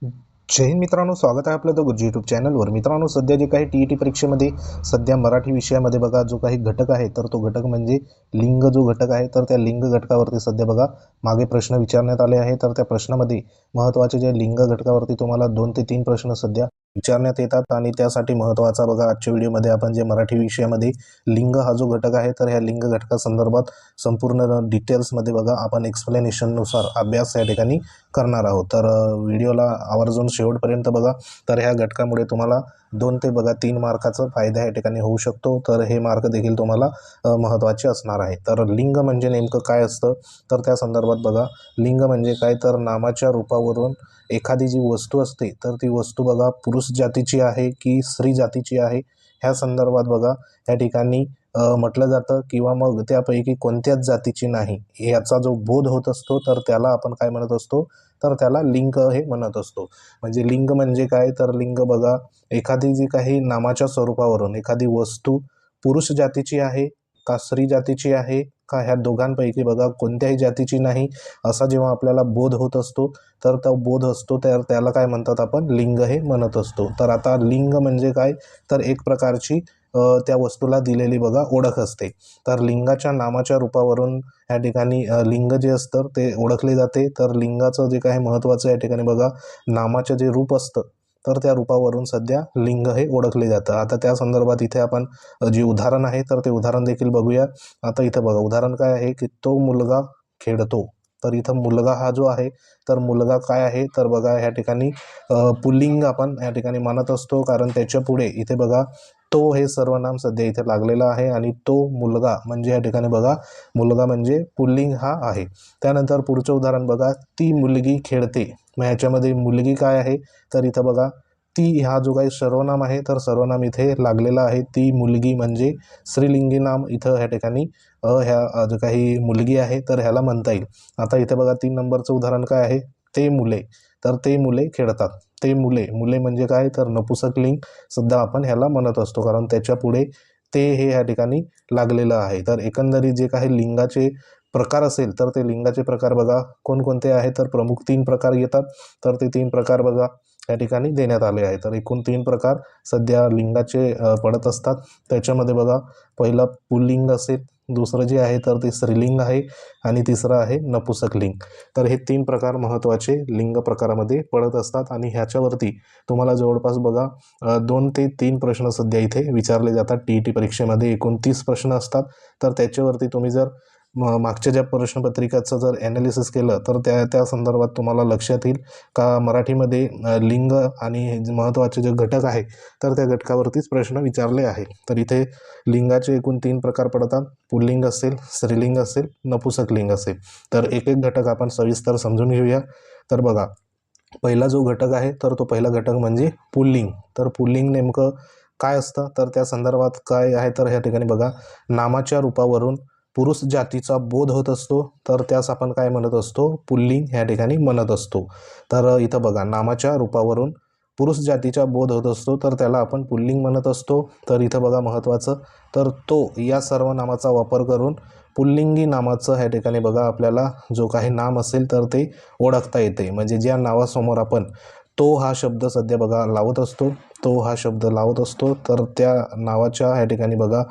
Yeah. जय हिंद मित्रांनो स्वागत आहे आपलं द गुरुजी यूट्यूब चॅनलवर मित्रांनो सध्या जे काही टी ई टी परीक्षेमध्ये सध्या मराठी विषयामध्ये बघा जो काही घटक आहे तर तो घटक म्हणजे लिंग जो घटक आहे तर त्या लिंग घटकावरती सध्या बघा मागे प्रश्न विचारण्यात आले आहे तर त्या प्रश्नामध्ये महत्त्वाचे जे लिंग घटकावरती तुम्हाला दोन ते तीन प्रश्न सध्या विचारण्यात येतात आणि त्यासाठी महत्त्वाचा बघा आजच्या व्हिडिओमध्ये आपण जे मराठी विषयामध्ये लिंग हा जो घटक आहे तर ह्या लिंग घटकासंदर्भात संपूर्ण डिटेल्समध्ये बघा आपण एक्सप्लेनेशननुसार अभ्यास या ठिकाणी करणार आहोत. तर व्हिडिओला आवर्जून शेवटपर्यंत बघा. तर ह्या घटकामुळे तुम्हाला दोन ते बघा तीन मार्काचा फायदा या ठिकाणी होऊ शकतो. तर हे मार्क देखील तुम्हाला महत्त्वाचे असणार आहे. तर लिंग म्हणजे नेमकं काय असतं? तर त्या संदर्भात बघा. लिंग म्हणजे काय? तर नामाच्या रूपावरून एखादी जी वस्तू असते तर ती वस्तू बघा पुरुष जातीची आहे की स्त्री जातीची आहे? ह्या संदर्भात बघा. या ठिकाणी म्हटलं जातं किंवा मग त्यापैकी कोणत्याच जातीची नाही. याचा जो बोध होत असतो तर त्याला आपण काय म्हणत असतो? तर त्याला लिंग हे म्हणत असतो. म्हणजे लिंग म्हणजे काय? तर लिंग बघा एखादी जी काही नामाच्या स्वरूपावरून एखादी वस्तू पुरुष जातीची आहे का स्त्री जातीची आहे का ह्या दोघांपैकी बघा कोणत्याही जातीची नाही असा जेव्हा आपल्याला बोध होत असतो तर तो बोध असतो तर त्याला काय म्हणतात आपण? लिंग हे म्हणत असतो. तर आता लिंग म्हणजे काय? तर एक प्रकारची त्या वस्तूला दिलेली बघा ओळख असते. तर लिंगाच्या नामाच्या रूपावरून या ठिकाणी लिंग जे असतं ते ओळखले जाते. तर लिंगाचं जे काही महत्त्वाचं या ठिकाणी बघा नामाचं जे रूप असतं तर त्या रूपावरून सध्या लिंग हे ओळखले जातं. आता त्या संदर्भात इथे आपण जे उदाहरण आहे तर ते उदाहरण देखील बघूया. आता इथं बघा उदाहरण काय आहे की तो मुलगा खेळतो. तर इथं मुलगा हा जो आहे तर मुलगा काय आहे? तर बघा ह्या ठिकाणी पुल्लिंग आपण या ठिकाणी मानत असतो. कारण त्याच्या पुढे इथे बघा तो हे सर्वनाम सध्या इथे लागलेलं आहे आणि तो मुलगा म्हणजे या ठिकाणी बघा मुलगा म्हणजे पुल्लिंग हा आहे. त्यानंतर पुढचं उदाहरण बघा ती मुलगी खेळते. मग ह्याच्यामध्ये मुलगी काय आहे? तर इथं बघा ती हा जो काही सर्वनाम आहे तर सर्वनाम इथे लागलेला आहे. ती मुलगी म्हणजे स्त्रीलिंगी नाम इथं ह्या ठिकाणी अ, ह्या जो काही मुलगी आहे तर ह्याला म्हणता येईल. आता इथे बघा तीन नंबरचं उदाहरण काय आहे? ते मुले. तर ते मुले खेळतात. ते मुले. मुले म्हणजे काय? तर नपुसकलिंग सुद्धा आपण ह्याला म्हणत असतो. कारण त्याच्या पुढे ते हे ह्या ठिकाणी लागलेलं आहे. तर एकंदरीत जे काही लिंगाचे प्रकार असेल तर ते लिंगाचे प्रकार बघा. कोणकोणते आहेत? तर प्रमुख तीन प्रकार येतात. तर ते तीन प्रकार बघा. या ठिकाणी देण्यात आले आहे तर एकूण तीन प्रकार सध्या लिंगाचे पडत असतात. त्याच्यामध्ये बघा पहिला पुल्लिंग असेल दुसरं जे आहे तर ते स्त्रीलिंग आहे आणि तिसरं आहे नपुसकलिंग तर हे तीन प्रकार महत्त्वाचे लिंग प्रकारामध्ये पडत असतात आणि ह्याच्यावरती तुम्हाला जवळपास बघा दोन ते तीन प्रश्न सध्या इथे विचारले जातात. टी ई टी परीक्षेमध्ये एकूण तीस प्रश्न असतात. तर त्याच्यावरती तुम्ही जर मागच्या ज्या प्रश्नपत्रिकाचं जर ॲनालिसिस केलं तर त्या त्या संदर्भात तुम्हाला लक्षात येईल का मराठीमध्ये लिंग आणि हे जे महत्त्वाचे जे घटक आहे तर त्या घटकावरतीच प्रश्न विचारले आहे. तर इथे लिंगाचे एकूण तीन प्रकार पडतात. पुल्लिंग असेल स्त्रीलिंग असेल नपुसकलिंग असेल. तर एक एक घटक आपण सविस्तर समजून घेऊया. तर बघा पहिला जो घटक आहे तर तो पहिला घटक म्हणजे पुल्लिंग. तर पुल्लिंग नेमकं काय असतं? तर त्या संदर्भात काय आहे? तर ह्या ठिकाणी बघा नामाच्या रूपावरून पुरुष जातीचा बोध होत असतो तर त्यास आपण काय म्हणत असतो? पुल्लिंग ह्या ठिकाणी म्हणत असतो. तर इथं बघा नामाच्या रूपावरून पुरुष जातीचा बोध होत असतो तर त्याला आपण पुल्लिंग म्हणत असतो. तर इथं बघा महत्त्वाचं तर तो या सर्व नामाचा वापर करून पुल्लिंगी नामाचं ह्या ठिकाणी बघा आपल्याला जो काही नाम असेल तर ते ओळखता येते. म्हणजे ज्या नावासमोर आपण तो हा शब्द सध्या बघा लावत असतो. तो हा शब्द लावत असतो. तर त्या नावाच्या ह्या ठिकाणी बघा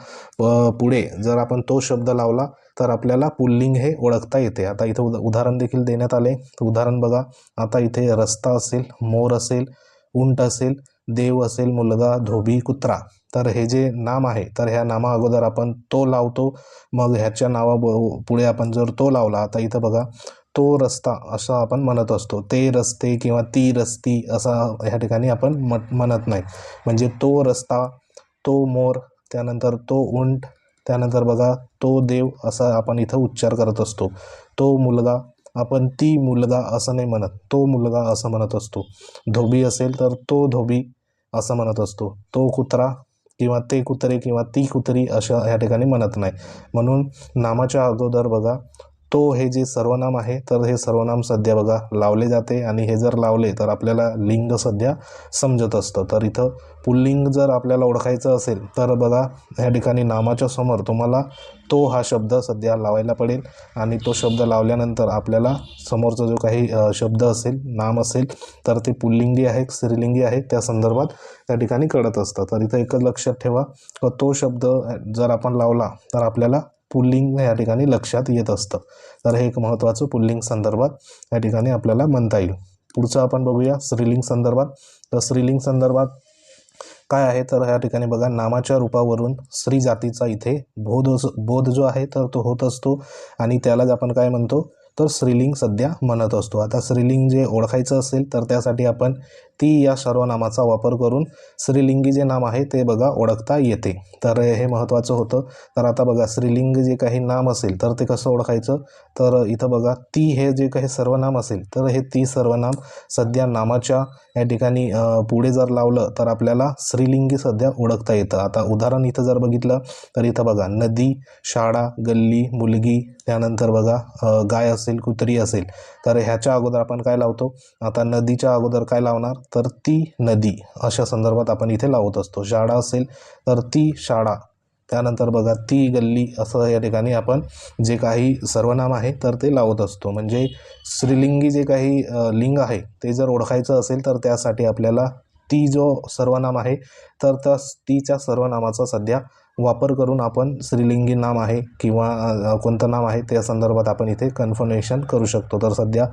पुढे जर आपण तो शब्द लावला तर आपल्याला पुल्लिंग हे ओळखता येते. आता इथं उदा उदाहरण देखील देण्यात आले. उदाहरण बघा आता इथे रस्ता असेल मोर असेल उंट असेल देव असेल मुलगा धोबी कुत्रा. तर हे जे नाम आहे तर ह्या नामा अगोदर आपण तो लावतो. मग ह्याच्या नावा ब- पुढे आपण जर तो लावला आता इथं बघा तो रस्ता असं आपण म्हणत असतो. ते रस्ते किंवा ती रस्ती असा ह्या ठिकाणी आपण म्हणत नाही. म्हणजे तो रस्ता तो मोर त्यानंतर तो उंट त्यानंतर बघा तो देव असा आपण इथं उच्चार करत असतो. तो मुलगा आपण ती मुलगा असं नाही म्हणत. तो मुलगा असं म्हणत असतो. धोबी असेल तर तो धोबी असं म्हणत असतो. तो कुत्रा किंवा ते कुत्रे किंवा ती कुत्री अशा ह्या ठिकाणी म्हणत नाही. म्हणून नामाच्या अगोदर बघा तो हे जे सर्वनाम आहे तर हे सर्वनाम सध्या बघा लावले जाते. आणि हे जर लावले तर आपल्याला लिंग सध्या समजत असतं. तर इथं पुल्लिंग जर आपल्याला ओळखायचं असेल तर बघा ह्या ठिकाणी नामाच्या समोर तुम्हाला तो हा शब्द सध्या लावायला पडेल. आणि तो शब्द लावल्यानंतर आपल्याला समोरचा जो काही शब्द असेल नाम असेल तर ते पुल्लिंगी आहे स्त्रीलिंगी आहे त्या संदर्भात त्या ठिकाणी कळत असतं. तर इथं एकच लक्षात ठेवा तो शब्द जर आपण लावला तर आपल्याला पुल्लिंग या ठिकाणी लक्षात येत असतं. तर हे एक महत्त्वाचं पुल्लिंग संदर्भात या ठिकाणी आपल्याला म्हणता येईल. पुढचं आपण बघूया स्त्रीलिंग संदर्भात. तर स्त्रीलिंग संदर्भात काय आहे? तर या ठिकाणी बघा नामाच्या रूपावरून स्त्री जातीचा इथे बोध बोध जो आहे तर तो होत असतो आणि त्यालाच आपण काय म्हणतो? तर स्त्रीलिंग सध्या म्हणत असतो. आता स्त्रीलिंग जे ओळखायचं असेल तर त्यासाठी आपण ती या सर्वनामाचा वापर करून स्त्रीलिंगी जे नाम आहे ते बघा ओळखता येते. तर हे महत्त्वाचं होतं. तर आता बघा स्त्रीलिंग जे काही नाम असेल तर ते कसं ओळखायचं? तर इथं बघा ती हे जे काही सर्वनाम असेल तर हे ती सर्वनाम सध्या नामाच्या या ठिकाणी पुढे जर लावलं तर आपल्याला स्त्रीलिंगी सध्या ओळखता येतं. आता उदाहरण इथं जर बघितलं तर इथं बघा नदी शाळा गल्ली मुलगी त्यानंतर बघा गाय असेल कुत्री असेल. तर ह्याच्या अगोदर आपण काय लावतो? आता नदीच्या अगोदर काय लावणार? तर ती नदी. अशा संदर्भात आपण इथे लावत असतो. शाळा असेल तर ती शाळा. त्यानंतर बघा ती गल्ली असं या ठिकाणी आपण जे काही सर्वनाम आहे तर ते लावत असतो. म्हणजे स्त्रीलिंगी जे काही लिंग आहे ते जर ओळखायचं असेल तर त्यासाठी आपल्याला ती जो सर्वनाम आहे तर त्या तीच्या सर्वनामाचा सध्या वापर करून आपण स्त्रीलिंगी नाम आहे किंवा कोणतं नाम आहे त्या संदर्भात आपण इथे कन्फर्मेशन करू शकतो. तर सध्या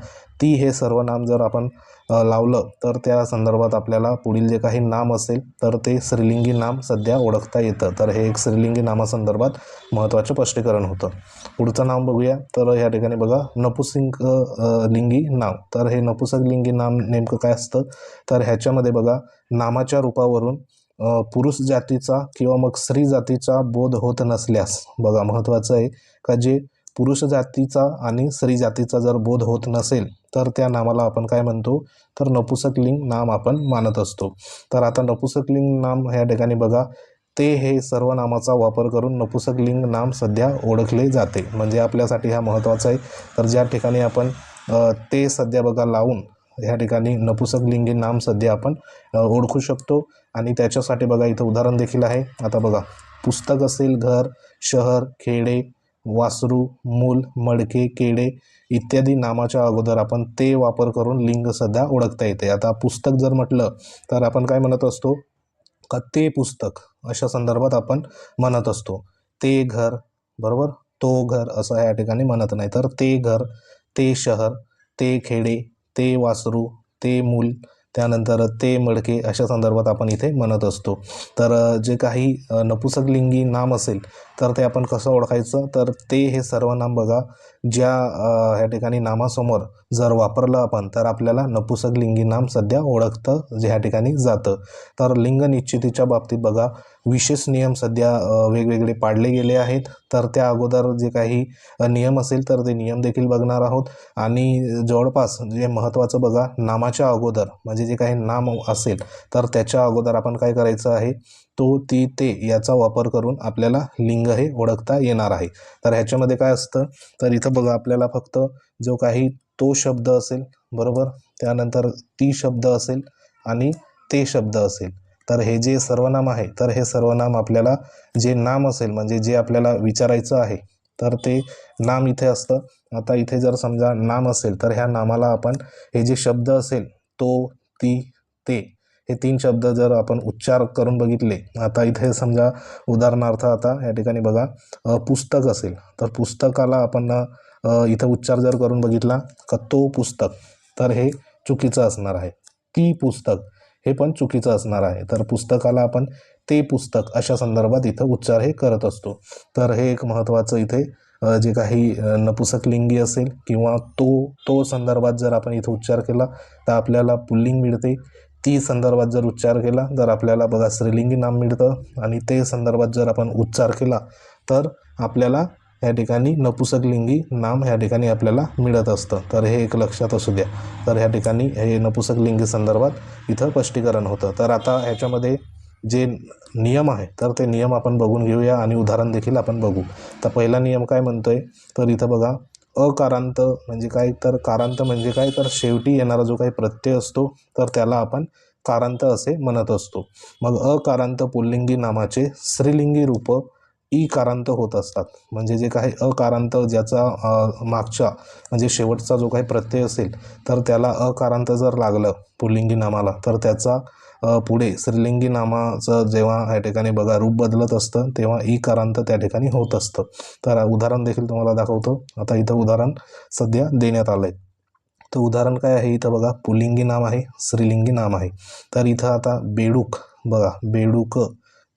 ती हे सर्व नाम जर आपण लावलं तर त्या संदर्भात आपल्याला पुढील जे काही नाम असेल तर ते स्त्रीलिंगी नाम सध्या ओळखता येतं. तर हे एक स्त्रीलिंगी नामासंदर्भात महत्त्वाचं स्पष्टीकरण होतं. पुढचं नाव बघूया. तर या ठिकाणी बघा नपुसिंग लिंगी नाव तर हे नपुसक लिंगी नाम नेमकं काय असतं? तर ह्याच्यामध्ये बघा नामाच्या रूपावरून पुरुष जातीचा किंवा मग स्त्री जातीचा बोध होत नसल्यास बघा महत्त्वाचं आहे का जे पुरुष जातीचा आणि स्त्री जातीचा जर बोध होत नसेल तर त्या नामाला आपण काय म्हणतो? तर नपुसकलिंग नाम आपण मानत असतो. तर आता नपुसकलिंग नाम ह्या ठिकाणी बघा ते हे सर्व नामाचा वापर करून नपुसकलिंग नाम सध्या ओळखले जाते. म्हणजे आपल्यासाठी हा महत्त्वाचा आहे. तर ज्या ठिकाणी आपण ते सध्या बघा लावून ह्या ठिकाणी नपुसकलिंगी नाम सध्या आपण ओळखू शकतो. आणि त्याच्यासाठी बघा इथं उदाहरण देखील आहे. आता बघा पुस्तक असेल घर शहर खेडे वासरू मूल मडके केडे इत्यादी नामाच्या अगोदर आपण ते वापर करून लिंग सध्या ओळखता येते. आता पुस्तक जर म्हटलं तर आपण काय म्हणत असतो? का ते पुस्तक अशा संदर्भात आपण म्हणत असतो. ते घर बरोबर? तो घर असं या ठिकाणी म्हणत नाही. तर ते घर ते शहर ते खेडे ते वासरू ते मूल त्यानंतर ते मडके अशा संदर्भात आपण इथे म्हणत असतो. तर जे काही नपुसकलिंगी नाम असेल तर ते आपण कसं ओळखायचं? तर ते हे सर्वनाम बघा ज्या ह्या ठिकाणी नामासमोर जर वापरलं आपण तर आपल्याला नपुसक लिंगी नाम सध्या ओळखतं जे ह्या ठिकाणी जातं. तर लिंग निश्चितीच्या बाबतीत बघा विशेष नियम सध्या वेगवेगळे पाडले गेले आहेत. तर त्या अगोदर जे काही नियम असेल तर ते नियम देखील बघणार आहोत. आणि जवळपास जे महत्त्वाचं बघा नामाच्या अगोदर म्हणजे जे काही नाम असेल तर त्याच्या अगोदर आपण काय करायचं आहे? तो ती ते याचा वापर करून आपल्याला लिंग हे ओळखता येणार आहे. तर ह्याच्यामध्ये काय असतं? तर इथं बघा आपल्याला फक्त जो काही तो शब्द असेल बरोबर? त्यानंतर ती शब्द असेल आणि ते शब्द असेल. तर हे जे सर्वनाम आहे तर हे सर्वनाम आपल्याला जे नाम असेल म्हणजे जे आपल्याला विचारायचं आहे तर ते नाम इथे असतं. आता इथे जर समजा नाम असेल तर ह्या नामाला आपण हे जे शब्द असेल तो ती ते हे तीन शब्द जर आपण उच्चार करून बघितले आता इथे समजा उदाहरणार्थ आता या ठिकाणी बघा पुस्तक असेल तर पुस्तकाला आपण इथं उच्चार जर करून बघितला का तो पुस्तक तर हे चुकीचं असणार आहे. ती पुस्तक हे पण चुकीचं असणार आहे. तर पुस्तकाला आपण ते पुस्तक अशा संदर्भात इथं उच्चार हे करत असतो. तर हे एक महत्त्वाचं इथे जे काही नपुसकलिंगी असेल किंवा तो तो संदर्भात जर आपण इथं उच्चार केला तर आपल्याला पुल्लिंग मिळते. ती संदर्भात जर उच्चार केला तर आपल्याला बघा स्त्रीलिंगी नाम मिळतं आणि ते संदर्भात जर आपण उच्चार केला तर आपल्याला या ठिकाणी नपुसकलिंगी नाम ह्या ठिकाणी आपल्याला मिळत असतं. तर हे एक लक्षात असू द्या. तर ह्या ठिकाणी हे नपुसकलिंगी संदर्भात इथं स्पष्टीकरण होतं. तर आता ह्याच्यामध्ये जे नियम आहे तर ते नियम आपण बघून घेऊया आणि उदाहरण देखील आपण बघू. तर पहिला नियम काय म्हणतो आहे तर इथं बघा अकारांत म्हणजे काय तर कारांत म्हणजे काय तर शेवटी येणारा जो काही प्रत्यय असतो तर त्याला आपण कारांत असे म्हणत असतो. मग अकारांत पुल्लिंगी नामाचे स्त्रीलिंगी रूप ई कारांत होत असतात. म्हणजे जे काही अकारांत ज्याचा मागच्या म्हणजे शेवटचा जो काही प्रत्यय असेल तर त्याला अकारांत जर लागलं पुल्लिंगी नामाला तर त्याचा पुढे स्त्रीलिंगी नामाचं जेव्हा या ठिकाणी बघा रूप बदलत असतं तेव्हा ई कारांत त्या ठिकाणी होत असतं. तर उदाहरण देखील तुम्हाला दाखवतो. आता इथं उदाहरण सध्या देण्यात आलं आहे तर उदाहरण काय आहे इथं बघा. पुलिंगी नाम आहे स्त्रीलिंगी नाम आहे. तर इथं आता बेडूक बघा. बेडूक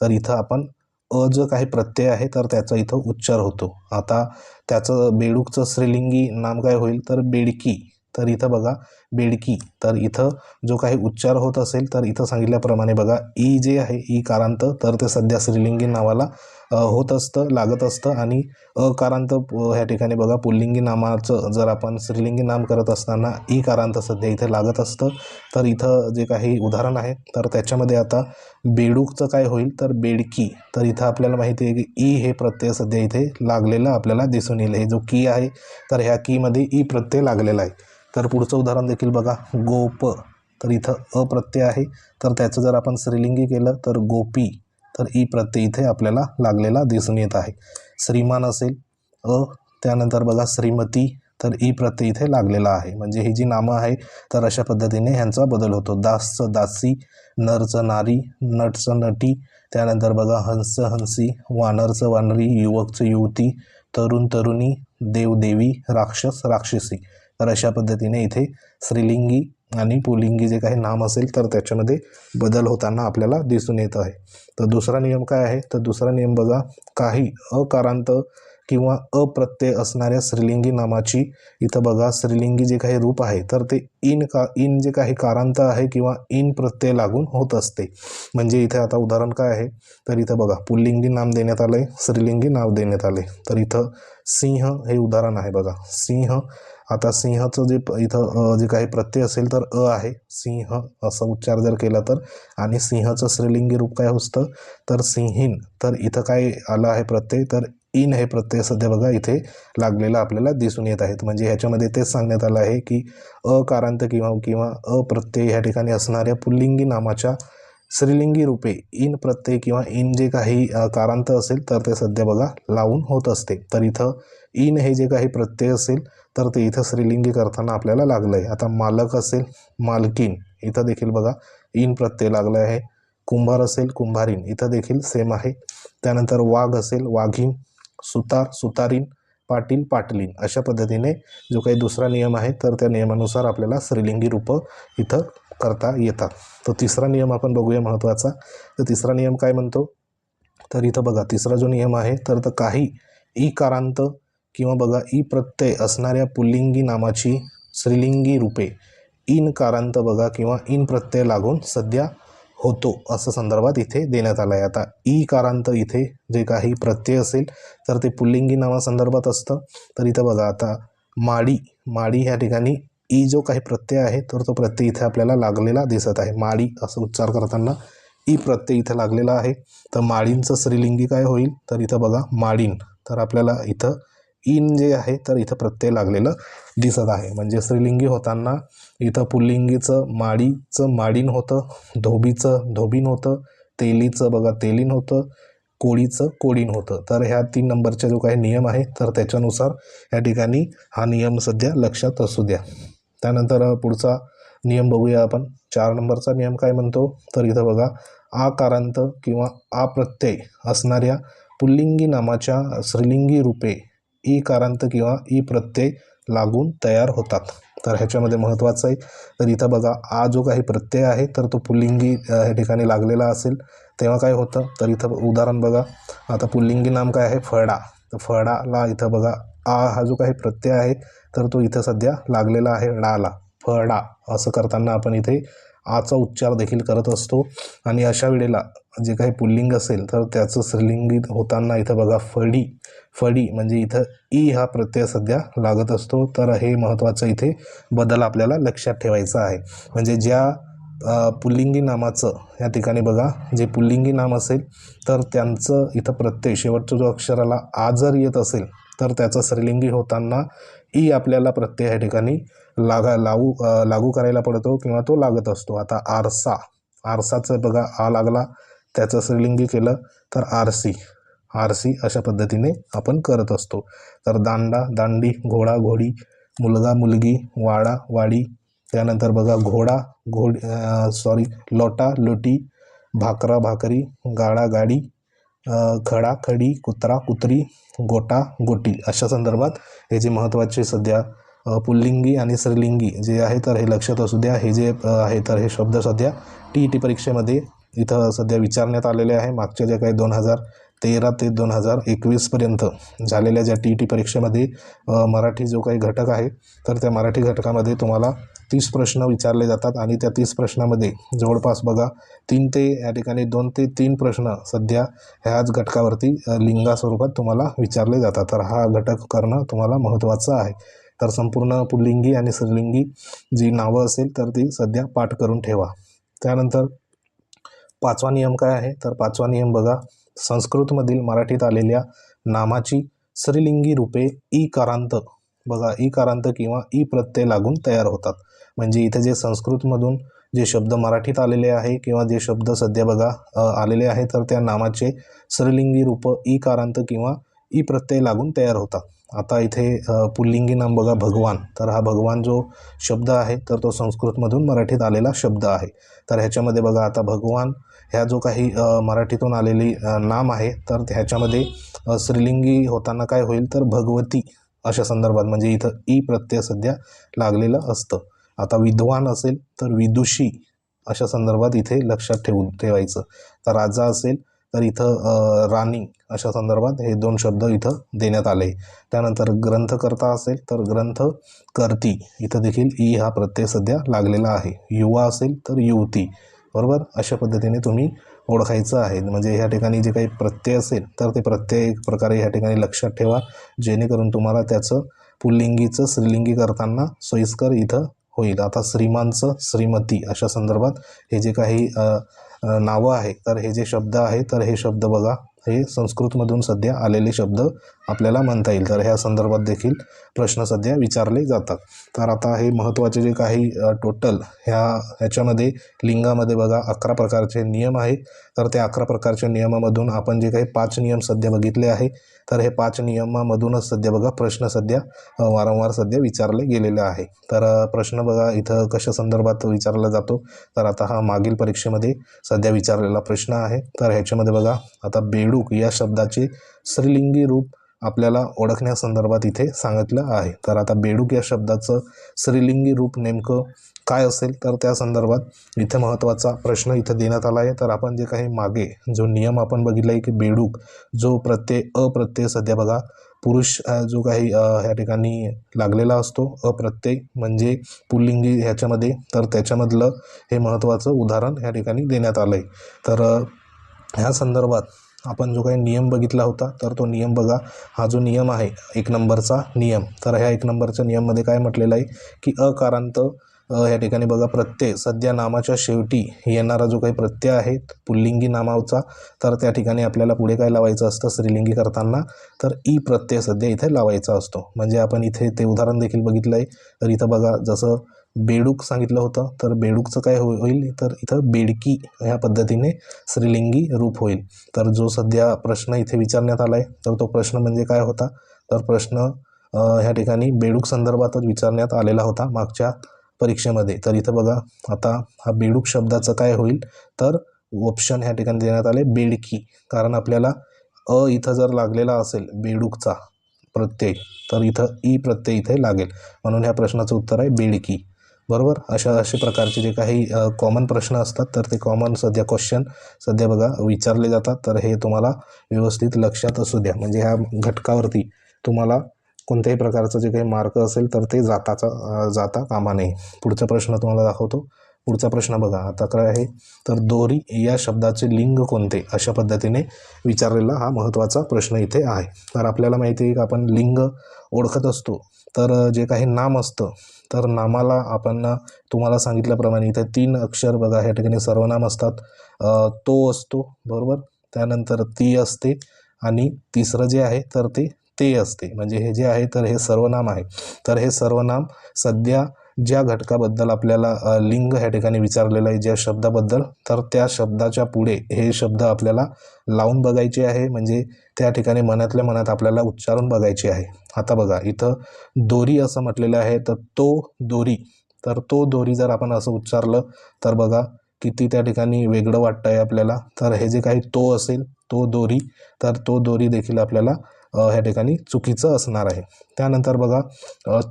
तर इथं आपण अ जो काही प्रत्यय आहे तर त्याचा इथं उच्चार होतो. आता त्याचं बेडूकचं स्त्रीलिंगी नाम काय होईल? तर बेडकी. तर इथं बघा बेडकी. तर इथं जो काही उच्चार होत असेल तर इथं सांगितल्याप्रमाणे बघा ई जे आहे ई कारांत तर ते सध्या स्त्रीलिंगी नावाला होत असतं लागत असतं आणि अकारांत ह्या ठिकाणी बघा पुल्लिंगी नामाचं जर आपण स्त्रीलिंगी नाम करत असताना ई कारांत सध्या इथे लागत असतं. तर इथं जे काही उदाहरण आहे तर त्याच्यामध्ये आता बेडूकचं काय होईल तर बेडकी. तर इथं आपल्याला माहिती आहे की ई हे प्रत्यय सध्या इथे लागलेलं आपल्याला दिसून येईल. हे जो की आहे तर ह्या कीमध्ये ई प्रत्यय लागलेला आहे. तर पुढचं उदाहरण देखील बघा. गोप तर इथं अप्रत्यय आहे. तर त्याचं जर आपण स्त्रीलिंगी केलं तर गोपी तर ई प्रत्यय इथे आपल्याला लागलेला दिसून येत आहे. श्रीमान असेल अ त्यानंतर बघा श्रीमती तर ई प्रत्यय इथे लागलेला आहे. म्हणजे ही जी नामं आहे तर अशा पद्धतीने ह्यांचा बदल होतो. दासचं दासी नरचं नारी नटचं नटी त्यानंतर बघा हंस हंसी वानरचं वानरी युवकचं युवती तरुण तरुणी देवदेवी राक्षस राक्षसी. तर अशा पद्धतीने इथे स्त्रीलिंगी आणि पुल्लिंगी जे काही नाम असेल तर त्याच्यामध्ये बदल होताना आपल्याला दिसून येत आहे. तर दुसरा नियम काय आहे? तर दुसरा नियम बघा काही अकारांत किंवा अप्रत्यय असणाऱ्या स्त्रीलिंगी नामाची इथं बघा स्त्रीलिंगी जे काही रूप आहे तर ते इन का इन जे काही कारांत आहे किंवा इन प्रत्यय लागून होत असते. म्हणजे इथे आता उदाहरण काय आहे? तर इथं बघा पुल्लिंगी नाम देण्यात आलं आहे स्त्रीलिंगी नाव देण्यात आले तर इथं सिंह हे उदाहरण आहे बघा. सिंह आता सिंहाचं जे प- इथं जे काही प्रत्यय असेल तर अ आहे. सिंह असा उच्चार जर केला तर. आणि सिंहाचं स्त्रीलिंगी रूप काय असतं? तर सिंहीन. तर इथं काय आलं आहे प्रत्यय? तर इन हे प्रत्यय सध्या बघा इथे लागलेला आपल्याला दिसून येत आहेत. म्हणजे ह्याच्यामध्ये तेच सांगण्यात आलं आहे की अकारांत किंवा किंवा अप्रत्यय ह्या ठिकाणी असणाऱ्या पुल्लिंगी नामाच्या स्त्रीलिंगी रूपे इन प्रत्यय किंवा इन जे काही कारांत असेल तर ते सध्या बघा लावून होत असते. तर इथं इन हे जे काही प्रत्यय असेल तर ते इथं स्त्रीलिंगी करताना आपल्याला लागलं आहे आता मालक असेल मालकीन इथं देखील बघा इन प्रत्यय लागलं आहे. कुंभार असेल कुंभारीन इथं देखील सेम आहे. त्यानंतर वाघ असेल वाघीन सुतार सुतारीन पाटील पाटलीन अशा पद्धतीने जो काही दुसरा नियम आहे तर त्या नियमानुसार आपल्याला स्त्रीलिंगी रूपं इथं करता येतात. तर तिसरा नियम आपण बघूया महत्त्वाचा. तर तिसरा नियम काय म्हणतो? तर इथं बघा तिसरा जो नियम आहे तर तर काही इकारांत कारांत किंवा बघा ई प्रत्यय असणाऱ्या पुल्लिंगी नामाची स्त्रीलिंगी रूपे इन कारांत बघा किंवा इन प्रत्यय लागून सध्या होतो असं संदर्भात इथे देण्यात आलं आहे आता ई कारांत इथे जे काही प्रत्यय असेल तर ते पुल्लिंगी नावासंदर्भात असतं. तर इथं बघा आता माडी माडी ह्या ठिकाणी ई जो काही प्रत्यय आहे तर तो प्रत्यय इथे आपल्याला लागलेला दिसत आहे. माडी असं उच्चार करताना ई प्रत्यय इथं लागलेला आहे. तर माळींचं स्त्रीलिंगी काय होईल? तर इथं बघा माळीन तर आपल्याला इथं इन जे आहे तर इथं प्रत्यय लागलेलं दिसत आहे. म्हणजे स्त्रीलिंगी होताना इथं पुल्लिंगीचं माडीचं माडीन होतं धोबीचं धोबीन होतं तेलीचं बघा तेलीन होतं कोळीचं कोडीन होतं. तर ह्या तीन नंबरचा जो काही नियम आहे तर त्याच्यानुसार या ठिकाणी हा नियम सध्या लक्षात असू द्या. त्यानंतर पुढचा नियम बघूया आपण. चार नंबरचा नियम काय म्हणतो? तर इथं बघा आकारांत किंवा अप्रत्यय असणाऱ्या पुल्लिंगी नामाच्या स्त्रीलिंगी रूपे ई कारांत किंवा ई प्रत्यय लागून तयार होतात. तर ह्याच्यामध्ये महत्त्वाचं आहे तर इथं बघा आ जो काही प्रत्यय आहे तर तो पुल्लिंगी ह्या ठिकाणी लागलेला असेल. तेव्हा काय होतं? तर इथं उदाहरण बघा. आता पुल्लिंगी नाम काय आहे? फळा तर फळाला इथं बघा आ हा जो काही प्रत्यय आहे तर तो इथं सध्या लागलेला आहे डाला. फळा असं करताना आपण इथे आचा उच्चार देखील करत असतो. आणि अशा वेळेला जे काही पुल्लिंग असेल तर त्याचं स्त्रीलिंगी होताना इथं बघा फडी फडी म्हणजे इथं ई हा प्रत्यय सध्या लागत असतो. तर हे महत्त्वाचं इथे बदल आपल्याला लक्षात ठेवायचा आहे. म्हणजे ज्या पुल्लिंगी नामाचं या ठिकाणी बघा जे पुल्लिंगी नाम असेल तर त्यांचं इथं प्रत्यय शेवटच्या जो अक्षराला आ जर येत असेल तर त्याचं स्त्रीलिंगी होताना ई आपल्याला प्रत्यय ह्या ठिकाणी लागा लावू लागू करायला पडतो किंवा तो लागत असतो. आता आरसा आरसाचं बघा आ लागला त्याचं स्त्रीलिंगी केलं तर आरसी आरसी अशा पद्धतीने आपण करत असतो. तर दांडा दांडी घोडा घोडी मुलगा मुलगी वाडा वाडी त्यानंतर बघा घोडा घोड सॉरी लोटा लोटी भाकरा भाकरी गाडा गाडी खडा खडी कुत्रा कुत्री गोटा गोटी अशा संदर्भात हे जे महत्त्वाचे सध्या पुल्लिंगी आणि स्त्रीलिंगी जे आहे तर हे लक्षात असू द्या. हे जे आहे तर हे शब्द सध्या टी ई टी परीक्षेमध्ये इथं सध्या विचारण्यात आलेले आहे. मागच्या ज्या काही दोन हजार तेरा ते दोन हजार एकवीसपर्यंत झालेल्या ज्या टी ई टी परीक्षेमध्ये मराठी जो काही घटक आहे तर त्या मराठी घटकामध्ये तुम्हाला तीस प्रश्न विचारले जातात आणि त्या तीस प्रश्नामध्ये जवळपास बघा तीन ते या ठिकाणी दोन ते तीन प्रश्न सध्या ह्याच घटकावरती लिंगा स्वरूपात तुम्हाला विचारले जातात. तर हा घटक करणं तुम्हाला महत्त्वाचं आहे. तर संपूर्ण पुल्लिंगी आणि स्त्रीलिंगी जी नावं असेल तर ती सध्या पाठ करून ठेवा. त्यानंतर पाचवा नियम काय आहे? तर पाचवा नियम बघा संस्कृतमधील मराठीत आलेल्या नामाची स्त्रीलिंगी रूपे ई कारांत. बघा ई कारांत किंवा ई प्रत्यय लागून तयार होतात. म्हणजे इथे जे संस्कृतमधून जे शब्द मराठीत आलेले आहे किंवा जे शब्द सध्या बघा आलेले आहे तर त्या नामाचे स्त्रीलिंगी रूप ई कारांत किंवा ई प्रत्यय लागून तयार होतात आता इथे पुल्लिंगी नाम बघा भगवान. तर हा भगवान जो शब्द आहे तर तो संस्कृतमधून मराठीत आलेला शब्द आहे. तर ह्याच्यामध्ये बघा आता भगवान ह्या जो काही मराठीतून आलेली नाम आहे तर ह्याच्यामध्ये स्त्रीलिंगी होताना काय होईल तर भगवती अशा संदर्भात म्हणजे इथं ई प्रत्यय सध्या लागलेलं असतं. आता विद्वान असेल तर विदुषी अशा संदर्भात इथे लक्षात ठेवून ठेवायचं. तर राजा असेल तर इथं राणी अशा संदर्भात हे दोन शब्द इथं देण्यात आले. त्यानंतर ग्रंथकर्ता असेल तर ग्रंथ करती इथं देखील ई हा प्रत्यय सध्या लागलेला आहे. युवा असेल तर युवती. बरोबर? अशा पद्धतीने तुम्ही ओळखायचं आहे. म्हणजे ह्या ठिकाणी जे काही प्रत्यय असेल तर ते प्रत्यय एक प्रकारे ह्या ठिकाणी लक्षात ठेवा. जेणेकरून तुम्हाला त्याचं पुल्लिंगीचं स्त्रीलिंगी करताना सोयीस्कर इथं होईल. आता श्रीमानचं श्रीमती अशा संदर्भात हे जे काही नावं आहे तर हे जे शब्द आहे तर हे शब्द बघा. हे संस्कृतमधून सध्या आलेले शब्द आपल्याला म्हणता येईल. तर ह्या संदर्भात देखील प्रश्न सध्या विचारले जातात. तर आता हे महत्त्वाचे जे काही टोटल ह्या ह्याच्यामध्ये लिंगामध्ये बघा अकरा प्रकारचे नियम आहेत. तर त्या अकरा प्रकारच्या नियमामधून आपण जे काही पाच नियम सध्या बघितले आहे तर हे पाच नियमामधूनच सध्या बघा प्रश्न सध्या वारंवार सध्या विचारले गेलेले आहे. तर प्रश्न बघा इथं कशा संदर्भात विचारला जातो? तर आता हा मागील परीक्षेमध्ये सध्या विचारलेला प्रश्न आहे. तर ह्याच्यामध्ये बघा आता बेडूक या शब्दाचे स्त्रीलिंगी रूप आपल्याला ओळखण्यासंदर्भात इथे सांगितलं आहे. तर आता बेडूक या शब्दाचं स्त्रीलिंगी रूप नेमकं काय असेल? तर त्या संदर्भात इथे महत्त्वाचा प्रश्न इथे देण्यात आला आहे. तर आपण जे काही मागे जो नियम आपण बघितला आहे की बेडूक जो प्रत्यय अप्रत्यय सध्या बघा पुरुष जो काही ह्या ठिकाणी लागलेला असतो अप्रत्यय म्हणजे पुल्लिंगी ह्याच्यामध्ये. तर त्याच्यामधलं हे महत्त्वाचं उदाहरण ह्या ठिकाणी देण्यात आलं आहे तर ह्या संदर्भात आपण जो काही नियम बघितला होता तर तो नियम बघा. हा जो नियम आहे एक नंबरचा नियम. तर ह्या एक नंबरच्या नियममध्ये काय म्हटलेलं आहे की अकारांत ह्या ठिकाणी बघा प्रत्यय. सध्या नामाच्या शेवटी येणारा जो काही प्रत्यय आहे पुल्लिंगी नामाचा तर त्या ठिकाणी आपल्याला पुढे काय लावायचं असतं स्त्रीलिंगी करताना? तर ई प्रत्यय सध्या इथे लावायचा असतो. म्हणजे आपण इथे ते उदाहरण देखील बघितलं आहे तर इथं बघा जसं बेडूक सांगितलं होतं. तर बेडूकचं काय हो होईल? तर इथं बेडकी ह्या पद्धतीने स्त्रीलिंगी रूप होईल. तर जो सध्या प्रश्न इथे विचारण्यात आला आहे तर तो प्रश्न म्हणजे काय होता? तर प्रश्न ह्या ठिकाणी बेडूक संदर्भातच विचारण्यात आलेला होता मागच्या परीक्षेमध्ये. तर इथं बघा आता हा बेडूक शब्दाचं काय होईल? तर ऑप्शन ह्या ठिकाणी देण्यात आले बेडकी. कारण आपल्याला अ इथं जर लागलेला असेल बेडूकचा प्रत्यय तर इथं ई प्रत्यय इथे लागेल. म्हणून ह्या प्रश्नाचं उत्तर आहे बेडकी. बरोबर? अशा असे प्रकारचे जे काही कॉमन प्रश्न असतात तर ते कॉमन सध्या क्वेश्चन सध्या बघा विचारले जातात. तर हे तुम्हाला व्यवस्थित लक्षात असू द्या. म्हणजे ह्या घटकावरती तुम्हाला कोणत्याही प्रकारचं जे काही मार्क असेल तर ते जाताचा जाता कामा नये. पुढचा प्रश्न तुम्हाला दाखवतो. पुढचा प्रश्न बघा आता काय आहे. तर दोरी या शब्दाचे लिंग कोणते? अशा पद्धतीने विचारलेला हा महत्त्वाचा प्रश्न इथे आहे. तर आपल्याला माहिती आहे की आपण लिंग ओळखत असतो. तर जे काही नाम असतं तर नामाला आपण तुम्हाला सांगितल्याप्रमाणे इथे तीन अक्षर बघा ह्या ठिकाणी सर्वनाम असतात. तो असतो बरोबर? त्यानंतर ती असते आणि तिसरं जे आहे तर ते ते असते. म्हणजे हे जे आहे तर हे सर्वनाम आहे. तर हे सर्वनाम सध्या ज्या घटकाबद्दल आपल्याला लिंग ह्या ठिकाणी विचारलेलं आहे ज्या शब्दाबद्दल तर त्या शब्दाच्या पुढे हे शब्द आपल्याला लावून बघायचे आहे. म्हणजे त्या ठिकाणी मनातल्या मनात आपल्याला उच्चारून बघायचे आहे. आता बघा इथं दोरी असं म्हटलेलं आहे तर तो दोरी तर तो दोरी जर आपण असं उच्चारलं तर बघा किती त्या ठिकाणी वेगळं वाटतं आहे आपल्याला. तर हे जे काही तो असेल तो दोरी तर तो दोरी देखील आपल्याला ह्या ठिकाणी चुकीचं असणार आहे. त्यानंतर बघा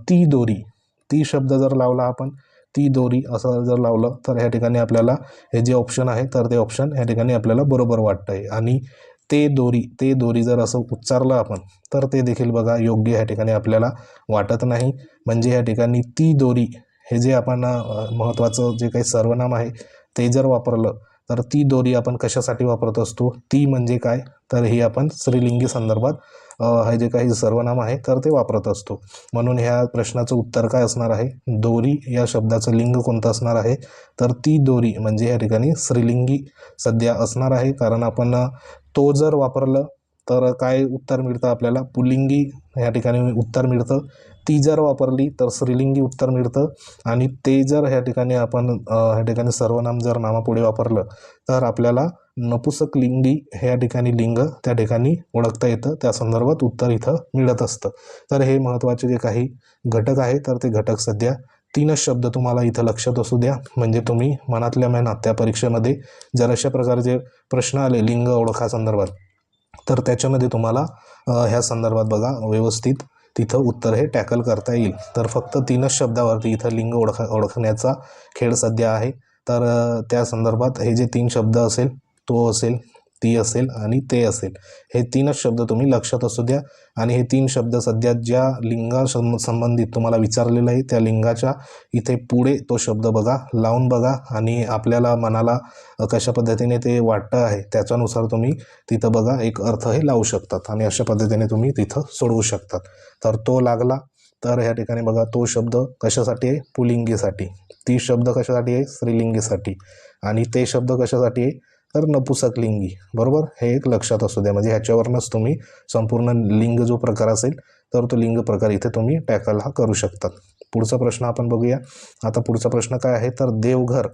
ती दोरी ती शब्द जर लावला आपण ती दोरी असं जर लावलं तर ह्या ठिकाणी आपल्याला हे जे ऑप्शन आहे तर ते ऑप्शन ह्या ठिकाणी आपल्याला बरोबर वाटतं आहे आणि ते दोरी ते दोरी जर असं उच्चारलं आपण तर ते देखील बघा योग्य ह्या ठिकाणी आपल्याला वाटत नाही. म्हणजे ह्या ठिकाणी ती दोरी हे जे आपण महत्त्वाचं जे काही सर्वनाम आहे ते जर वापरलं तर ती दोरी आपण कशासाठी वापरत असतो? ती म्हणजे काय? तर ही आपण स्त्रीलिंगी संदर्भात हे जे काही सर्वनाम आहे तर ते वापरत असतो. म्हणून ह्या प्रश्नाचं उत्तर काय असणार आहे? दोरी या शब्दाचं लिंग कोणतं असणार आहे? तर ती दोरी म्हणजे या ठिकाणी स्त्रीलिंगी सध्या असणार आहे. कारण आपण तो जर वापरलं तर काय उत्तर मिळतं आपल्याला? पुलिंगी ह्या ठिकाणी उत्तर मिळतं. ती जर वापरली तर स्त्रीलिंगी उत्तर मिळतं. आणि ते जर ह्या ठिकाणी आपण ह्या ठिकाणी सर्वनाम जर नामापुढे वापरलं तर आपल्याला नपुसक लिंगी ह्या ठिकाणी लिंग त्या ठिकाणी ओळखता येतं. त्या संदर्भात उत्तर इथं मिळत असतं. तर हे महत्त्वाचे जे काही घटक आहे तर ते घटक सध्या तीनच शब्द तुम्हाला इथं लक्षात असू द्या. म्हणजे तुम्ही मनातल्या मनात त्या परीक्षेमध्ये जर अशा प्रकारचे प्रश्न आले लिंग ओळखा संदर्भात तर त्याच्यामध्ये तुम्हाला ह्या संदर्भात बघा व्यवस्थित तिथं उत्तर हे टॅकल करता येईल. तर फक्त तीनच शब्दावरती इथं लिंग ओळख ओळखण्याचा खेळ सध्या आहे. तर त्या संदर्भात हे जे तीन शब्द असेल तो असेल ती असेल आणि ते असेल. हे तीनच शब्द तुम्ही लक्षात असू द्या. आणि हे तीन शब्द सध्या ज्या लिंगा सं- संबंधित तुम्हाला विचारलेलं आहे त्या लिंगाच्या इथे पुढे तो शब्द बघा लावून बघा. आणि आपल्याला मनाला कशा पद्धतीने ते वाटतं आहे त्याच्यानुसार तुम्ही तिथं बघा. एक अर्थ हे लावू शकतात आणि अशा पद्धतीने तुम्ही तिथं सोडवू शकतात. तर तो लागला. तर ह्या ठिकाणी बघा तो शब्द कशासाठी आहे? पुलिंगीसाठी. ती शब्द कशासाठी आहे? स्त्रीलिंगीसाठी. आणि ते शब्द कशासाठी आहे? तर नपुसकलिंगी बरोबर? हे एक लक्षात असू द्या. म्हणजे ह्याच्यावरूनच तुम्ही संपूर्ण लिंग जो प्रकार असेल तर तो लिंग प्रकार इथे तुम्ही टॅकल हा करू शकतात पुढचा प्रश्न आपण बघूया. आता पुढचा प्रश्न काय आहे? तर देवघर.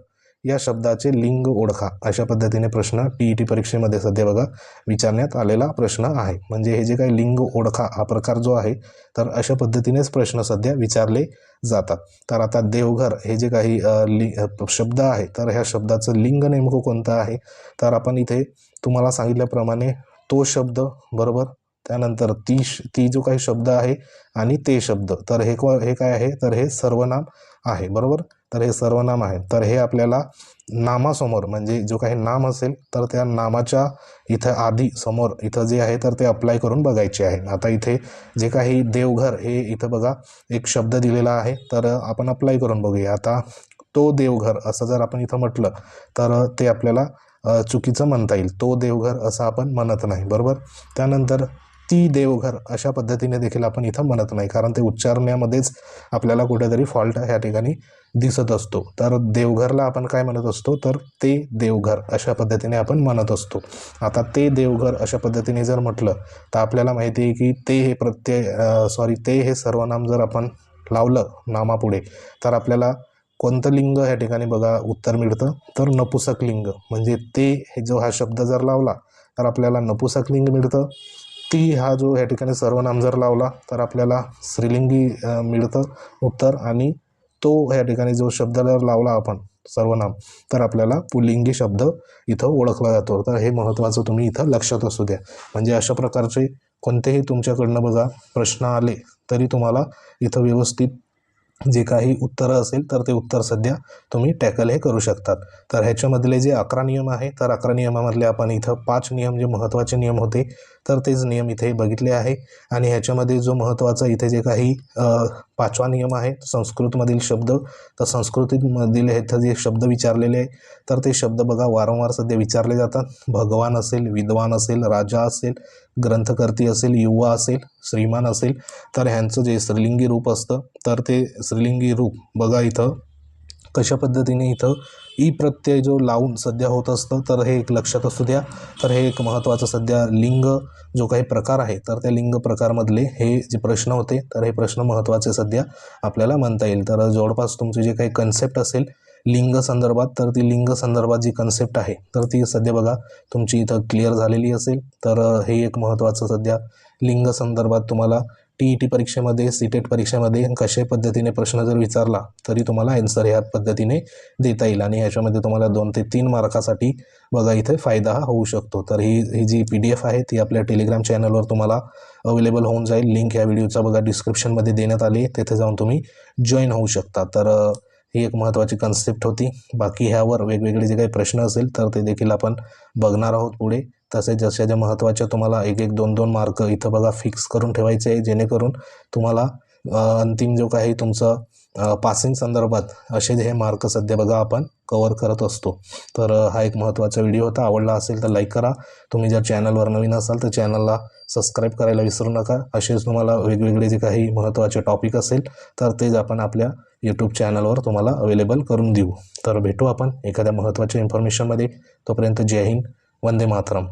या शब्दाचे लिंग ओळखा अशा पद्धतीने प्रश्न टी ई टी परीक्षेमध्ये सध्या बघा विचारण्यात आलेला प्रश्न आहे. म्हणजे हे जे काही लिंग ओळखा हा प्रकार जो आहे तर अशा पद्धतीनेच प्रश्न सध्या विचारले जातात. तर आता देवघर हे जे काही लि शब्द आहे तर ह्या शब्दाचं लिंग नेमकं कोणतं आहे? तर आपण इथे तुम्हाला सांगितल्याप्रमाणे तो शब्द बरोबर? त्यानंतर ती श- ती जो काही शब्द आहे आणि ते शब्द. तर हे हे काय आहे? तर हे सर्वनाम आहे बरोबर? तर हे सर्वनाम आहे तर हे आपल्याला नामासमोर म्हणजे जो काही नाम असेल तर त्या नामाच्या इथं आधी समोर इथं जे आहे तर ते अप्लाय करून बघायचे आहे. आता इथे जे काही देवघर हे इथं बघा एक शब्द दिलेला आहे. तर आपण अप्लाय करून बघूया. आता तो देवघर असं जर आपण इथं म्हटलं तर ते आपल्याला चुकीचं म्हणता येईल. तो देवघर असं आपण म्हणत नाही. बरोबर? त्यानंतर ती देवघर अशा पद्धतीने देखील आपण इथं म्हणत नाही कारण ते उच्चारण्यामध्येच आपल्याला कुठेतरी फॉल्ट ह्या ठिकाणी दिसत असतो. तर देवघरला आपण काय म्हणत असतो? तर ते देवघर अशा पद्धतीने आपण म्हणत असतो. आता ते देवघर अशा पद्धतीने जर म्हटलं तर आपल्याला माहिती आहे की ते हे प्रत्यय सॉरी ते हे सर्वनाम जर आपण लावलं नामापुढे तर आपल्याला कोणतं लिंग ह्या ठिकाणी बघा उत्तर मिळतं? तर नपुसक लिंग. म्हणजे ते हे जो हा शब्द जर लावला तर आपल्याला नपुसक लिंग मिळतं. ती हा जो ह्या ठिकाणी सर्वनाम जर लावला तर आपल्याला स्त्रीलिंगी मिळतं उत्तर आणि तो ह्या ठिकाणी जो शब्द जर लावला आपण सर्वनाम तर आपल्याला पुल्लिंगी शब्द इथं ओळखला जातो. तर हे महत्त्वाचं तुम्ही इथं लक्षात असू द्या. म्हणजे अशा प्रकारचे कोणतेही तुमच्याकडनं बघा प्रश्न आले तरी तुम्हाला इथं व्यवस्थित जे काही उत्तरं असेल तर ते उत्तर सध्या तुम्ही टॅकल हे करू शकतात. तर ह्याच्यामधले जे अकरा नियम आहे तर अकरा नियमामधले आपण इथं पाच नियम जे महत्त्वाचे नियम होते तर तेच नियम इथे बघितले आहे. आणि ह्याच्यामध्ये जो महत्त्वाचा इथे जे काही पाचवा नियम आहे संस्कृतमधील शब्द. तर संस्कृतीमधील इथं जे शब्द विचारलेले आहे तर ते शब्द बघा वारंवार सध्या विचारले जातात. भगवान असेल विद्वान असेल राजा असेल ग्रंथकर्ती असेल युवा असेल श्रीमान असेल तर ह्यांचं जे स्त्रीलिंगी रूप असतं तर ते स्त्रीलिंगी रूप. बघा इथं कशा पद्धतीने इथं ई प्रत्यय जो लावून सध्या होत असतं तर हे एक लक्षात असू द्या. तर हे एक महत्त्वाचं सध्या लिंग जो काही प्रकार आहे तर त्या लिंग प्रकारमधले हे जे प्रश्न होते तर हे प्रश्न महत्त्वाचे सध्या आपल्याला म्हणता येईल. तर जवळपास तुमचे जे काही कन्सेप्ट असेल लिंग संदर्भात तर ती लिंग संदर्भात जी कन्सेप्ट आहे तर ती सध्या बघा तुमची इथं क्लिअर झालेली असेल. तर हे एक महत्त्वाचं सध्या लिंग संदर्भात तुम्हाला टी ई टी परीक्षेमध्ये सीटेट परीक्षेमध्ये कशा पद्धतीने प्रश्न जर विचारला तरी तुम्हाला ॲन्सर ह्या पद्धतीने देता येईल. आणि ह्याच्यामध्ये तुम्हाला दोन ते तीन मार्कासाठी बघा इथे फायदा हा होऊ शकतो. तर ही ही जी पी डी एफ आहे ती आपल्या टेलिग्राम चॅनलवर तुम्हाला अवेलेबल होऊन जाईल. लिंक ह्या व्हिडिओचा बघा डिस्क्रिप्शनमध्ये देण्यात आली. तेथे जाऊन तुम्ही जॉईन होऊ शकता. तर ही एक महत्त्वाची कन्सेप्ट होती. बाकी ह्यावर वेगवेगळे जे काही प्रश्न असेल तर ते देखील आपण बघणार आहोत पुढे. तसेच जशा ज्या महत्त्वाच्या तुम्हाला एक एक दोन दोन मार्क इथं बघा फिक्स करून ठेवायचे आहे जेणेकरून तुम्हाला अंतिम जो काही तुमचं पासिंग संदर्भात असे हे मार्क सध्या बघा आपण कवर करत असतो. तर हा एक महत्त्वाचा व्हिडिओ होता. आवडला असेल तर लाईक करा. तुम्ही जर चॅनलवर नवीन असाल तर चॅनलला सबस्क्राईब करायला विसरू नका. असेच तुम्हाला वेगवेगळे जे काही महत्त्वाचे टॉपिक असेल तर तेच आपण आपल्या यूट्यूब चॅनलवर तुम्हाला अवेलेबल करून देऊ. तर भेटू आपण एखाद्या महत्त्वाच्या इन्फॉर्मेशनमध्ये तोपर्यंत जय हिंद. వందే మాతరం.